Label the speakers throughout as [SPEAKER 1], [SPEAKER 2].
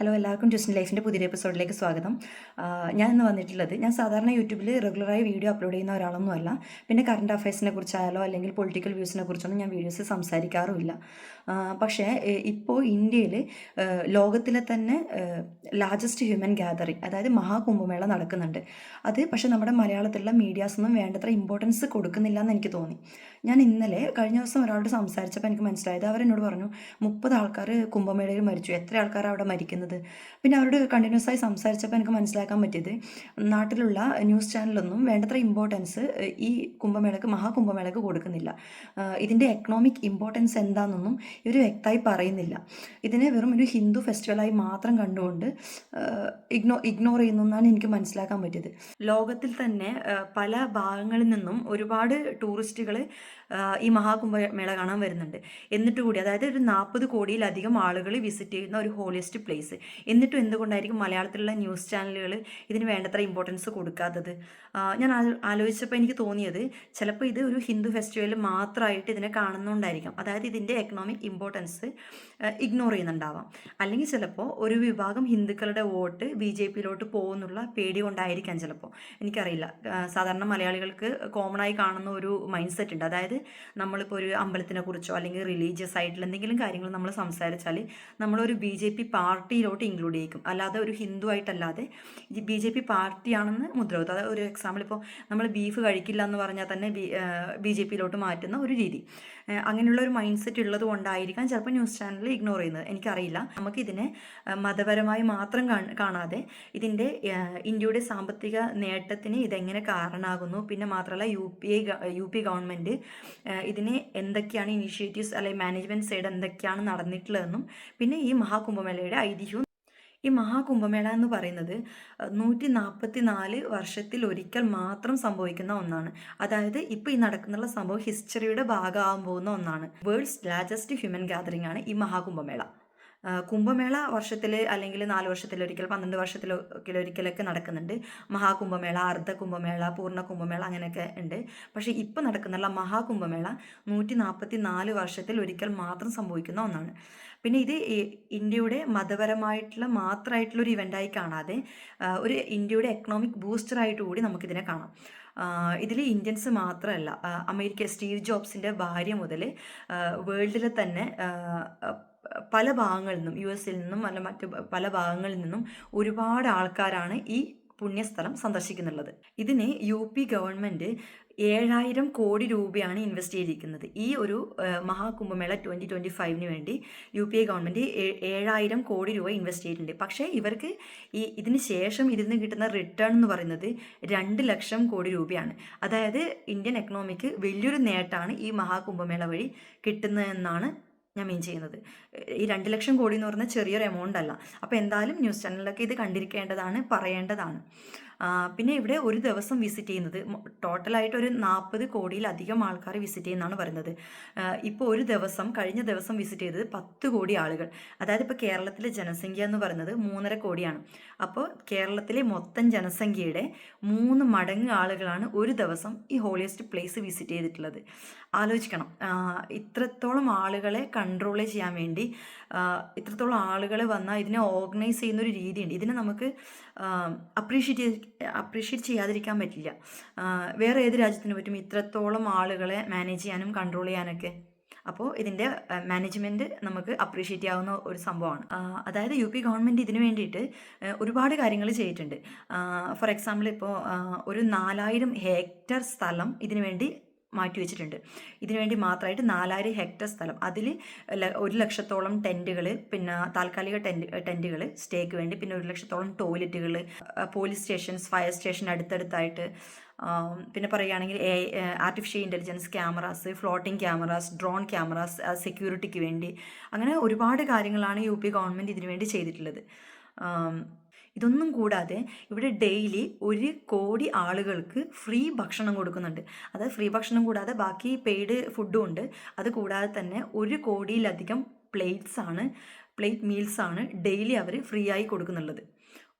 [SPEAKER 1] Hello എല്ലാവർക്കും just ലൈഫിന്റെ പുതിയ എപ്പിസോഡിലേക്ക് സ്വാഗതം. ഞാൻ ഇന്ന് വന്നിട്ടുള്ളത് ഞാൻ സാധാരണ യൂട്യൂബിൽ റെഗുലറായി വീഡിയോ അപ്ലോഡ് ചെയ്യുന്ന ഒരാളൊന്നുമല്ല പിന്നെ കറണ്ട് അഫയേഴ്സിനെ കുറിച്ചായാലോ അല്ലെങ്കിൽ പൊളിറ്റിക്കൽ വ്യൂസിനെ കുറിച്ചൊന്നും ഞാൻ വീഡിയോസ് സംസാരിക്കാറുമില്ല. പക്ഷേ ഇപ്പോൾ ഇന്ത്യയിൽ ലോകത്തിലെ തന്നെ ലാർജസ്റ്റ് ഹ്യൂമൻ ഗ്യാതറിങ് അതായത് മഹാകുംഭമേള നടക്കുന്നുണ്ട്. അത് പക്ഷേ നമ്മുടെ മലയാളത്തിലുള്ള മീഡിയാസൊന്നും വേണ്ടത്ര ഇമ്പോർട്ടൻസ് കൊടുക്കുന്നില്ല എന്ന് എനിക്ക് തോന്നി. ഞാൻ ഇന്നലെ കഴിഞ്ഞ ദിവസം ഒരാളോട് സംസാരിച്ചപ്പോൾ എനിക്ക് മനസ്സിലായത് അവരെന്നോട് പറഞ്ഞു മുപ്പത് ആൾക്കാർ കുംഭമേളയിൽ മരിച്ചു. എത്ര ആൾക്കാർ അവിടെ മരിക്കുന്നത്? പിന്നെ അവരോട് കണ്ടിന്യൂസ് ആയി സംസാരിച്ചപ്പോൾ എനിക്ക് മനസ്സിലാക്കാൻ പറ്റിയത് നാട്ടിലുള്ള ന്യൂസ് ചാനലൊന്നും വേണ്ടത്ര ഇമ്പോർട്ടൻസ് ഈ കുംഭമേളക്ക് മഹാകുംഭമേളക്ക് കൊടുക്കുന്നില്ല. ഇതിന്റെ എക്കണോമിക് ഇമ്പോർട്ടൻസ് എന്താണെന്നൊന്നും ഇവർ വ്യക്തമായി പറയുന്നില്ല. ഇതിനെ വെറും ഒരു ഹിന്ദു ഫെസ്റ്റിവലായി മാത്രം കണ്ടുകൊണ്ട് ഇഗ്നോ ഇഗ്നോർ ചെയ്യുന്നു എന്നാണ് എനിക്ക് മനസ്സിലാക്കാൻ പറ്റിയത്. ലോകത്തിൽ തന്നെ പല ഭാഗങ്ങളിൽ നിന്നും ഒരുപാട് ടൂറിസ്റ്റുകൾ ഈ മഹാകുംഭമേള കാണാൻ വരുന്നുണ്ട്. എന്നിട്ട് കൂടി അതായത് ഒരു നാൽപ്പത് കോടിയിലധികം ആളുകൾ വിസിറ്റ് ചെയ്യുന്ന ഒരു ഹോളിയസ്റ്റ് പ്ലേസ്. എന്നിട്ടും എന്തുകൊണ്ടായിരിക്കും മലയാളത്തിലുള്ള ന്യൂസ് ചാനലുകൾ ഇതിന് വേണ്ടത്ര ഇമ്പോർട്ടൻസ് കൊടുക്കാത്തത്? ഞാൻ ആലോചിച്ചപ്പോൾ എനിക്ക് തോന്നിയത് ചിലപ്പോൾ ഇത് ഒരു ഹിന്ദു ഫെസ്റ്റിവൽ മാത്രമായിട്ട് ഇതിനെ കാണുന്നുണ്ടായിരിക്കാം. അതായത് ഇതിന്റെ എക്കണോമിക് ഇമ്പോർട്ടൻസ് ഇഗ്നോർ ചെയ്യുന്നുണ്ടാവാം. അല്ലെങ്കിൽ ചിലപ്പോൾ ഒരു വിഭാഗം ഹിന്ദുക്കളുടെ വോട്ട് ബി ജെ പിയിലോട്ട് പോകുന്നുള്ള പേടി കൊണ്ടായിരിക്കാം ചിലപ്പോൾ. എനിക്കറിയില്ല. സാധാരണ മലയാളികൾക്ക് കോമൺ ആയി കാണുന്ന ഒരു മൈൻഡ് സെറ്റ് ഉണ്ട്. അതായത് നമ്മളിപ്പോൾ ഒരു അമ്പലത്തിനെ കുറിച്ചോ അല്ലെങ്കിൽ റിലീജിയസ് ആയിട്ടുള്ള എന്തെങ്കിലും കാര്യങ്ങൾ നമ്മൾ സംസാരിച്ചാൽ നമ്മളൊരു ബി ജെ പി പാർട്ടിയിലോട്ട് ഇൻക്ലൂഡ് ചെയ്യിക്കും. അല്ലാതെ ഒരു ഹിന്ദു ആയിട്ടല്ലാതെ ബി ജെ പി പാർട്ടിയാണെന്ന് മുദ്ര കുത്തും അതായത് ഒരു എക്സാമ്പിൾ ഇപ്പോൾ നമ്മൾ ബീഫ് കഴിക്കില്ല എന്ന് പറഞ്ഞാൽ തന്നെ ബി ജെ പിയിലോട്ട് മാറ്റുന്ന ഒരു രീതി. അങ്ങനെയുള്ള ഒരു മൈൻഡ് സെറ്റ് ഉള്ളത് കൊണ്ടായിരിക്കാം ചിലപ്പോൾ ന്യൂസ് ചാനൽ ഇഗ്നോർ ചെയ്യുന്നത്. എനിക്കറിയില്ല. നമുക്കിതിനെ മതപരമായി മാത്രം കാണാതെ ഇതിന്റെ ഇന്ത്യയുടെ സാമ്പത്തിക നേട്ടത്തിന് ഇതെങ്ങനെ കാരണമാകുന്നു പിന്നെ മാത്രമല്ല U P I U P government ഇതിന് എന്തൊക്കെയാണ് ഇനിഷ്യേറ്റീവ്സ് അല്ലെങ്കിൽ മാനേജ്മെന്റ് സൈഡ് എന്തൊക്കെയാണ് നടന്നിട്ടുള്ളതെന്നും പിന്നെ ഈ മഹാകുംഭമേളയുടെ ഐതിഹ്യവും. ഈ മഹാകുംഭമേള എന്ന് പറയുന്നത് നൂറ്റി നാൽപ്പത്തി നാല് വർഷത്തിൽ ഒരിക്കൽ മാത്രം സംഭവിക്കുന്ന ഒന്നാണ്. അതായത് ഇപ്പോൾ ഈ നടക്കുന്നുള്ള സംഭവം ഹിസ്റ്ററിയുടെ ഭാഗമാകാൻ പോകുന്ന ഒന്നാണ്. വേൾഡ്സ് ലാർജസ്റ്റ് ഹ്യൂമൻ ഗാദറിംഗ് ആണ് ഈ മഹാകുംഭമേള. കുംഭമേള വർഷത്തിൽ അല്ലെങ്കിൽ നാല് വർഷത്തിലൊരിക്കൽ പന്ത്രണ്ട് വർഷത്തിലൊരിക്കലൊക്കെ നടക്കുന്നുണ്ട്. മഹാകുംഭമേള അർദ്ധ കുംഭമേള പൂർണ കുംഭമേള അങ്ങനെയൊക്കെ ഉണ്ട്. പക്ഷേ ഇപ്പോൾ നടക്കുന്നുള്ള മഹാകുംഭമേള. നൂറ്റി നാൽപ്പത്തി നാല് വർഷത്തിൽ ഒരിക്കൽ മാത്രം സംഭവിക്കുന്ന ഒന്നാണ്. പിന്നെ ഇത് ഇന്ത്യയുടെ മതപരമായിട്ടുള്ള മാത്രമായിട്ടുള്ള ഒരു ഇവന്റായി കാണാതെ ഒരു ഇന്ത്യയുടെ എക്കണോമിക് ബൂസ്റ്ററായിട്ട് കൂടി നമുക്കിതിനെ കാണാം. ഇതിൽ ഇന്ത്യൻസ് മാത്രമല്ല അമേരിക്ക സ്റ്റീവ് ജോബ്സിന്റെ ഭാര്യ മുതൽ വേൾഡിലെ തന്നെ പല ഭാഗങ്ങളിൽ നിന്നും യു എസിൽ നിന്നും അല്ല മറ്റ് പല ഭാഗങ്ങളിൽ നിന്നും ഒരുപാട് ആൾക്കാരാണ് ഈ പുണ്യസ്ഥലം സന്ദർശിക്കുന്നുള്ളത്. ഇതിന് യു പി ഗവൺമെന്റ് ഏഴായിരം കോടി രൂപയാണ് ഇൻവെസ്റ്റ് ചെയ്തിരിക്കുന്നത്. ഈ ഒരു മഹാകുംഭമേള ട്വന്റി ട്വന്റി ഫൈവിന് വേണ്ടി യു പി ഐ ഗവൺമെന്റ് ഏഴായിരം കോടി രൂപ ഇൻവെസ്റ്റ് ചെയ്തിട്ടുണ്ട്. പക്ഷേ ഇവർക്ക് ഈ ഇതിന് ശേഷം ഇതിൽ നിന്ന് കിട്ടുന്ന റിട്ടേൺ എന്ന് പറയുന്നത് രണ്ട് ലക്ഷം കോടി രൂപയാണ്. അതായത് ഇന്ത്യൻ എക്കണോമിക്ക് വലിയൊരു നേട്ടമാണ് ഈ മഹാകുംഭമേള വഴി കിട്ടുന്നതെന്നാണ് ഞാൻ മീൻ ചെയ്യുന്നത്. ഈ രണ്ട് ലക്ഷം കോടി എന്ന് പറഞ്ഞാൽ ചെറിയൊരു എമൗണ്ട് അല്ല. അപ്പോൾ എന്തായാലും ന്യൂസ് ചാനലിലൊക്കെ ഇത് കണ്ടിരിക്കേണ്ടതാണ് പറയേണ്ടതാണ്. പിന്നെ ഇവിടെ ഒരു ദിവസം വിസിറ്റ് ചെയ്യുന്നത് ടോട്ടലായിട്ട് ഒരു നാൽപ്പത് കോടിയിലധികം ആൾക്കാർ വിസിറ്റ് ചെയ്യുന്നതാണ് പറയുന്നത്. ഇപ്പോൾ ഒരു ദിവസം കഴിഞ്ഞ ദിവസം വിസിറ്റ് ചെയ്തത് പത്ത് കോടി ആളുകൾ. അതായത് ഇപ്പോൾ കേരളത്തിലെ ജനസംഖ്യ എന്ന് പറയുന്നത് മൂന്നര കോടിയാണ്. അപ്പോൾ കേരളത്തിലെ മൊത്തം ജനസംഖ്യയുടെ മൂന്ന് മടങ്ങ് ആളുകളാണ് ഒരു ദിവസം ഈ ഹോളിയസ്റ്റ് പ്ലേസ് വിസിറ്റ് ചെയ്തിട്ടുള്ളത്. ആലോചിക്കണം. ഇത്രത്തോളം ആളുകളെ കൺട്രോൾ ചെയ്യാൻ വേണ്ടി ഇത്രത്തോളം ആളുകൾ വന്നാൽ ഇതിനെ ഓർഗനൈസ് ചെയ്യുന്ന ഒരു രീതിയുണ്ട്. ഇതിനെ നമുക്ക് അപ്രീഷിയേറ്റ് അപ്രീഷിയേറ്റ് ചെയ്യാതിരിക്കാൻ പറ്റില്ല. വേറെ ഏത് രാജ്യത്തിന് പറ്റും ഇത്രത്തോളം ആളുകളെ മാനേജ് ചെയ്യാനും കൺട്രോൾ ചെയ്യാനൊക്കെ അപ്പോൾ ഇതിന്റെ മാനേജ്മെന്റ് നമുക്ക് അപ്രീഷിയേറ്റ് ചെയ്യാവുന്ന ഒരു സംഭവമാണ്. അതായത് യു പി ഗവൺമെന്റ് ഇതിന് വേണ്ടിയിട്ട് ഒരുപാട് കാര്യങ്ങൾ ചെയ്തിട്ടുണ്ട്. ഫോർ എക്സാമ്പിൾ ഇപ്പോൾ ഒരു നാലായിരം ഹെക്ടർ സ്ഥലം ഇതിനു വേണ്ടി മാറ്റി വെച്ചിട്ടുണ്ട്. ഇതിനുവേണ്ടി മാത്രമായിട്ട് നാലായിരം ഹെക്ടർ സ്ഥലം. അതിൽ ഒരു ലക്ഷത്തോളം ടെന്റുകൾ പിന്നെ താൽക്കാലിക ടെന്റ് ടെന്റുകൾ സ്റ്റേക്ക് വേണ്ടി പിന്നെ ഒരു ലക്ഷത്തോളം ടോയ്ലറ്റുകൾ പോലീസ് സ്റ്റേഷൻസ് ഫയർ സ്റ്റേഷൻ അടുത്തടുത്തായിട്ട് പിന്നെ പറയുകയാണെങ്കിൽ a artificial intelligence cameras floating cameras drone cameras സെക്യൂരിറ്റിക്ക് വേണ്ടി. അങ്ങനെ ഒരുപാട് കാര്യങ്ങളാണ് യു പി ഗവൺമെന്റ് ഇതിനുവേണ്ടി ചെയ്തിട്ടുള്ളത്. ഇതൊന്നും കൂടാതെ ഇവിടെ ഡെയിലി ഒരു കോടി ആളുകൾക്ക് ഫ്രീ ഭക്ഷണം കൊടുക്കുന്നുണ്ട്. അതായത് ഫ്രീ ഭക്ഷണം കൂടാതെ ബാക്കി പെയ്ഡ് ഫുഡും ഉണ്ട്. അത് കൂടാതെ തന്നെ ഒരു കോടിയിലധികം പ്ലേറ്റ്സ് ആണ് പ്ലേറ്റ് മീൽസ് ആണ് ഡെയിലി അവർ ഫ്രീ ആയി കൊടുക്കുന്നുള്ളത്.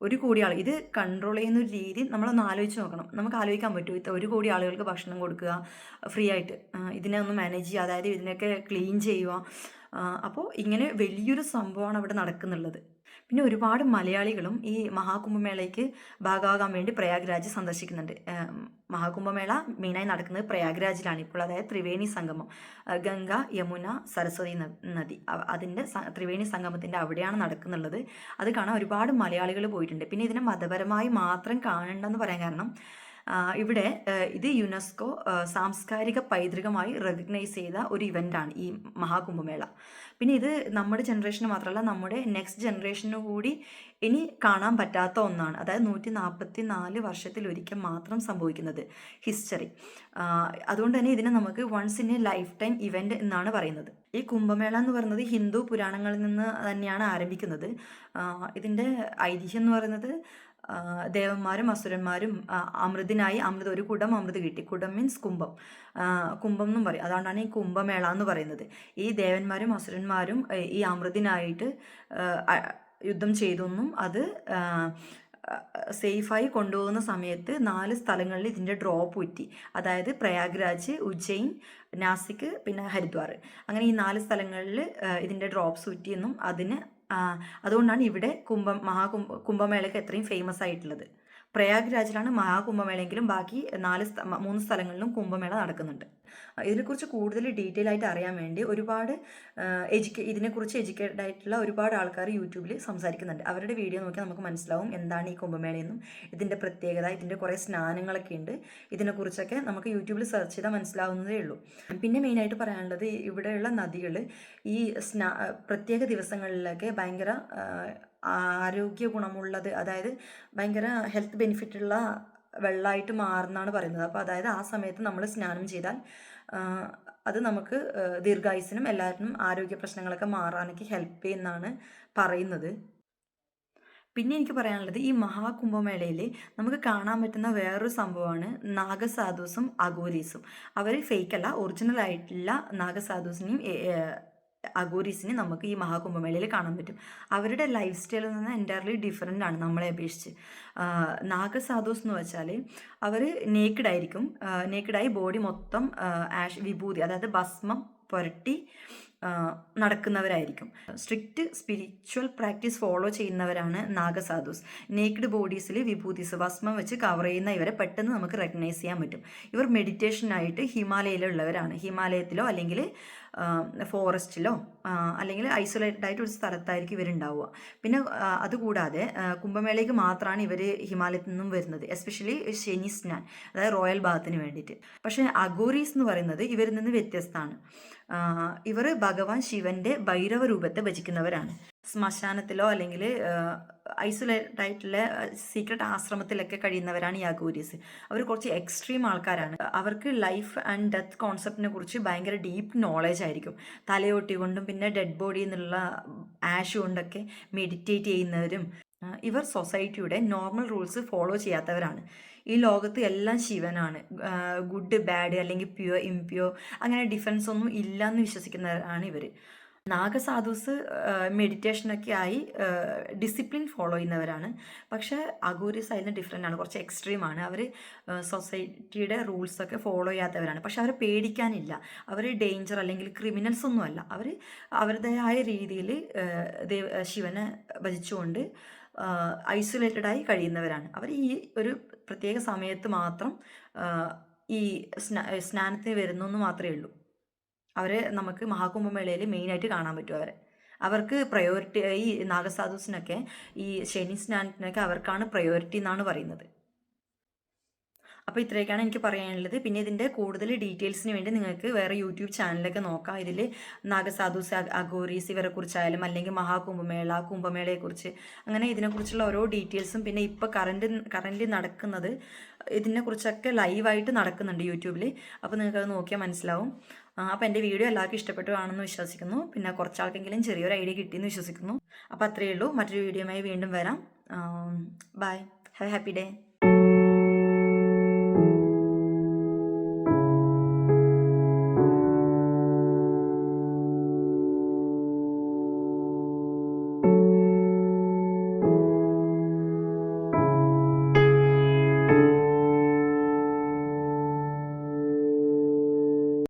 [SPEAKER 1] ഒരു കോടി ആൾ ഇത് കൺട്രോൾ ചെയ്യുന്ന ഒരു രീതി നമ്മളൊന്ന് ആലോചിച്ച് നോക്കണം. നമുക്ക് ആലോചിക്കാൻ പറ്റും ഒരു കോടി ആളുകൾക്ക് ഭക്ഷണം കൊടുക്കുക ഫ്രീ ആയിട്ട്. ഇതിനെ ഒന്ന് മാനേജ് ചെയ്യുക അതായത് ഇതിനൊക്കെ ക്ലീൻ ചെയ്യുക. അപ്പോൾ ഇങ്ങനെ വലിയൊരു സംഭവമാണ് അവിടെ നടക്കുന്നുള്ളത്. പിന്നെ ഒരുപാട് മലയാളികളും ഈ മഹാകുംഭമേളയ്ക്ക് ഭാഗമാകാൻ വേണ്ടി പ്രയാഗ്രാജ് സന്ദർശിക്കുന്നുണ്ട്. മഹാകുംഭമേള മെയിനായി നടക്കുന്നത് പ്രയാഗ്രാജിലാണ്. ഇപ്പോൾ അതായത് ത്രിവേണി സംഗമം. ഗംഗ യമുന സരസ്വതി നദി. അതിന്റെ ത്രിവേണി സംഗമത്തിന്റെ അവിടെയാണ് നടക്കുന്നുള്ളത്. അത് കാണാൻ ഒരുപാട് മലയാളികൾ പോയിട്ടുണ്ട്. പിന്നെ ഇതിനെ മതപരമായി മാത്രം കാണണ്ടെന്ന് പറയാൻ കാരണം ഇവിടെ ഇത് യുനെസ്കോ സാംസ്കാരിക പൈതൃകമായി റെക്കഗ്നൈസ് ചെയ്ത ഒരു ഇവന്റാണ് ഈ മഹാകുംഭമേള. പിന്നെ ഇത് നമ്മുടെ ജനറേഷന് മാത്രമല്ല നമ്മുടെ നെക്സ്റ്റ് ജനറേഷന് കൂടി ഇനി കാണാൻ പറ്റാത്ത ഒന്നാണ്. അതായത് നൂറ്റി നാൽപ്പത്തി നാല് വർഷത്തിൽ ഒരിക്കൽ മാത്രം സംഭവിക്കുന്നത് ഹിസ്റ്ററി അതുകൊണ്ട് തന്നെ ഇതിനെ നമുക്ക് once in a lifetime event എന്നാണ് പറയുന്നത്. ഈ കുംഭമേള എന്ന് പറയുന്നത് ഹിന്ദു പുരാണങ്ങളിൽ നിന്ന് തന്നെയാണ് ആരംഭിക്കുന്നത്. ഇതിന്റെ ഐതിഹ്യം എന്ന് പറയുന്നത് ദേവന്മാരും അസുരന്മാരും അമൃതിനായി അമൃത് ഒരു കുടം അമൃത് കിട്ടി. കുടം മീൻസ് കുംഭം. കുംഭം എന്നും പറയും. അതുകൊണ്ടാണ് ഈ കുംഭമേള എന്ന് പറയുന്നത്. ഈ ദേവന്മാരും അസുരന്മാരും ഈ അമൃതിനായിട്ട് യുദ്ധം ചെയ്തു എന്നും അത് സേഫായി കൊണ്ടുപോകുന്ന സമയത്ത് നാല് സ്ഥലങ്ങളിൽ ഇതിന്റെ ഡ്രോപ്പ് ഉറ്റി അതായത് പ്രയാഗ്രാജ് ഉജ്ജയിൻ നാസിക് പിന്നെ ഹരിദ്വാർ. അങ്ങനെ ഈ നാല് സ്ഥലങ്ങളിൽ ഇതിന്റെ ഡ്രോപ്സ് ഉറ്റിയെന്നും അതിന് അതുകൊണ്ടാണ് ഇവിടെ കുംഭം മഹാകുംഭ കുംഭമേളയ്ക്ക് എത്രയും ഫേമസ് ആയിട്ടുള്ളത്. പ്രയാഗ്രാജിലാണ് മഹാകുംഭമേളയെങ്കിലും ബാക്കി നാല് മൂന്ന് സ്ഥലങ്ങളിലും കുംഭമേള നടക്കുന്നുണ്ട്. ഇതിനെക്കുറിച്ച് കൂടുതൽ ഡീറ്റെയിൽ ആയിട്ട് അറിയാൻ വേണ്ടി ഒരുപാട് എഡ്യൂക്കേ ഇതിനെക്കുറിച്ച് എഡ്യൂക്കേറ്റഡ് ആയിട്ടുള്ള ഒരുപാട് ആൾക്കാർ യൂട്യൂബിൽ സംസാരിക്കുന്നുണ്ട്. അവരുടെ വീഡിയോ നോക്കിയാൽ നമുക്ക് മനസ്സിലാവും എന്താണ് ഈ കുംഭമേളയെന്നും ഇതിന്റെ പ്രത്യേകത ഇതിന്റെ കുറേ സ്നാനങ്ങളൊക്കെ ഉണ്ട്. ഇതിനെക്കുറിച്ചൊക്കെ നമുക്ക് യൂട്യൂബിൽ സെർച്ച് ചെയ്താൽ മനസ്സിലാവുന്നതേ ഉള്ളൂ. പിന്നെ മെയിനായിട്ട് പറയാനുള്ളത് ഇവിടെയുള്ള നദികൾ ഈ സ്നാ പ്രത്യേക ദിവസങ്ങളിലൊക്കെ ഭയങ്കര ആരോഗ്യ ഗുണമുള്ളത് അതായത് ഭയങ്കര ഹെൽത്ത് ബെനിഫിറ്റ് ഉള്ള വെള്ളമായിട്ട് മാറുന്നതാണ് പറയുന്നത്. അപ്പോൾ അതായത് ആ സമയത്ത് നമ്മൾ സ്നാനം ചെയ്താൽ അത് നമുക്ക് ദീർഘായുസിനും എല്ലാത്തിനും ആരോഗ്യ പ്രശ്നങ്ങളൊക്കെ മാറാനൊക്കെ ഹെൽപ്പ് ചെയ്യുന്നതാണ് പറയുന്നത്. പിന്നെ എനിക്ക് പറയാനുള്ളത് ഈ മഹാകുംഭമേളയിൽ നമുക്ക് കാണാൻ പറ്റുന്ന വേറൊരു സംഭവമാണ് നാഗസാധുസും അഗോരീസും അവർ ഫേക്കല്ല ഒറിജിനൽ ആയിട്ടുള്ള നാഗസാധുസിനെയും അഗോരീസിനെയും നമുക്ക് ഈ മഹാകുംഭമേളയിൽ കാണാൻ പറ്റും. അവരുടെ ലൈഫ് സ്റ്റൈലിൽ നിന്ന് എന്റയർലി ഡിഫറെന്റ് ആണ് നമ്മളെ അപേക്ഷിച്ച്. നാഗസാധുസ് എന്ന് വെച്ചാൽ അവർ നേക്കഡായിരിക്കും നേക്കഡായി നേക്കിഡായി ബോഡി മൊത്തം ആഷ് വിഭൂതി അതായത് ഭസ്മം പുരട്ടി നടക്കുന്നവരായിരിക്കും. സ്ട്രിക്റ്റ് സ്പിരിച്വൽ പ്രാക്ടീസ് ഫോളോ ചെയ്യുന്നവരാണ് നാഗസാധുസ്. നേക്ഡ് ബോഡീസിൽ വിഭൂതിസ് ഭസ്മം വെച്ച് കവർ ചെയ്യുന്ന ഇവരെ പെട്ടെന്ന് നമുക്ക് റെക്കഗ്നൈസ് ചെയ്യാൻ പറ്റും. ഇവർ മെഡിറ്റേഷനായിട്ട് ഹിമാലയയിലുള്ളവരാണ്. ഹിമാലയത്തിലോ അല്ലെങ്കിൽ ഫോറസ്റ്റിലോ അല്ലെങ്കിൽ ഐസൊലേറ്റഡ് ആയിട്ട് ഒരു സ്ഥലത്തായിരിക്കും ഇവരുണ്ടാവുക. പിന്നെ അതുകൂടാതെ കുംഭമേളയ്ക്ക് മാത്രമാണ് ഇവർ ഹിമാലയത്തിൽ നിന്നും വരുന്നത്. എസ്പെഷ്യലി ശനി സ്നാൻ അതായത് റോയൽ ബാത്തിന് വേണ്ടിയിട്ട്. പക്ഷേ അഗോറീസ് എന്ന് പറയുന്നത് ഇവരിൽ നിന്ന് വ്യത്യസ്തമാണ്. ഇവർ ഭഗവാൻ ശിവന്റെ ഭൈരവ രൂപത്തെ ഭജിക്കുന്നവരാണ്. ശ്മശാനത്തിലോ അല്ലെങ്കിൽ ഐസൊലേറ്റഡ് ആയിട്ടുള്ള സീക്രട്ട് ആശ്രമത്തിലൊക്കെ കഴിയുന്നവരാണ് ഈ അഗൂരിയസ്. അവർ കുറച്ച് എക്സ്ട്രീം ആൾക്കാരാണ്. അവർക്ക് ലൈഫ് ആൻഡ് ഡെത്ത് കോൺസെപ്റ്റിനെ കുറിച്ച് ഭയങ്കര ഡീപ്പ് നോളേജ് ആയിരിക്കും. തലയൊട്ടി കൊണ്ടും പിന്നെ ഡെഡ് ബോഡി എന്നുള്ള ആഷ് കൊണ്ടൊക്കെ മെഡിറ്റേറ്റ് ചെയ്യുന്നവരും ഇവർ സൊസൈറ്റിയുടെ നോർമൽ റൂൾസ് ഫോളോ ചെയ്യാത്തവരാണ്. ഈ ലോകത്ത് എല്ലാം ശിവനാണ്. ഗുഡ് ബാഡ് അല്ലെങ്കിൽ പ്യുവർ ഇംപ്യുവർ അങ്ങനെ ഡിഫറൻസ് ഒന്നും ഇല്ല എന്ന് വിശ്വസിക്കുന്നവരാണ് ഇവർ നാഗസാധുസ് മെഡിറ്റേഷനൊക്കെ ആയി ഡിസിപ്ലിൻ ഫോളോ ചെയ്യുന്നവരാണ്. പക്ഷെ അഗൂരിസ് അതിന് ഡിഫറെന്റ് ആണ്. കുറച്ച് എക്സ്ട്രീം ആണ്. അവർ സൊസൈറ്റിയുടെ റൂൾസൊക്കെ ഫോളോ ചെയ്യാത്തവരാണ്. പക്ഷെ അവരെ പേടിക്കാനില്ല. അവർ ഡേഞ്ചർ അല്ലെങ്കിൽ ക്രിമിനൽസ് ഒന്നുമല്ല അവർ അവരുടേതായ രീതിയിൽ ദേവ ശിവനെ ഭജിച്ചുകൊണ്ട് ഐസൊലേറ്റഡായി കഴിയുന്നവരാണ്. അവർ ഈ ഒരു പ്രത്യേക സമയത്ത് മാത്രം ഈ സ്നാ സ്നാനത്തിന് വരുന്നു എന്ന് മാത്രമേ ഉള്ളൂ. അവരെ നമുക്ക് മഹാകുംഭമേളയിൽ മെയിനായിട്ട് കാണാൻ പറ്റും അവരെ. അവർക്ക് പ്രയോറിറ്റി ഈ നാഗസാധുസിനൊക്കെ ഈ ശനി സ്നാനത്തിനൊക്കെ അവർക്കാണ് പ്രയോറിറ്റി എന്നാണ് പറയുന്നത്. അപ്പോൾ ഇത്രയൊക്കെയാണ് എനിക്ക് പറയാനുള്ളത്. പിന്നെ ഇതിന്റെ കൂടുതൽ ഡീറ്റെയിൽസിന് വേണ്ടി നിങ്ങൾക്ക് വേറെ യൂട്യൂബ് ചാനലൊക്കെ നോക്കാം. ഇതിൽ നാഗസാധുസ് അഗോറീസ് ഇവരെക്കുറിച്ചായാലും ഇവരെ കുറിച്ചായാലും അല്ലെങ്കിൽ മഹാകുംഭമേള കുംഭമേളയെക്കുറിച്ച് അങ്ങനെ ഇതിനെക്കുറിച്ചുള്ള ഓരോ ഡീറ്റെയിൽസും പിന്നെ ഇപ്പോൾ കറണ്ട് കറന്റ് നടക്കുന്നത് ഇതിനെക്കുറിച്ചൊക്കെ ലൈവായിട്ട് നടക്കുന്നുണ്ട് യൂട്യൂബിൽ. അപ്പോൾ നിങ്ങൾക്കത് നോക്കിയാൽ മനസ്സിലാവും. അപ്പോൾ എന്റെ വീഡിയോ എല്ലാവർക്കും ഇഷ്ടപ്പെട്ടു ആണെന്ന് വിശ്വസിക്കുന്നു. പിന്നെ കുറച്ചാൾക്കെങ്കിലും ചെറിയൊരു ഐഡിയ കിട്ടിയെന്ന് വിശ്വസിക്കുന്നു. അപ്പോൾ അത്രയേ ഉള്ളൂ. മറ്റൊരു വീഡിയോയുമായി വീണ്ടും വരാം. Bye have a happy day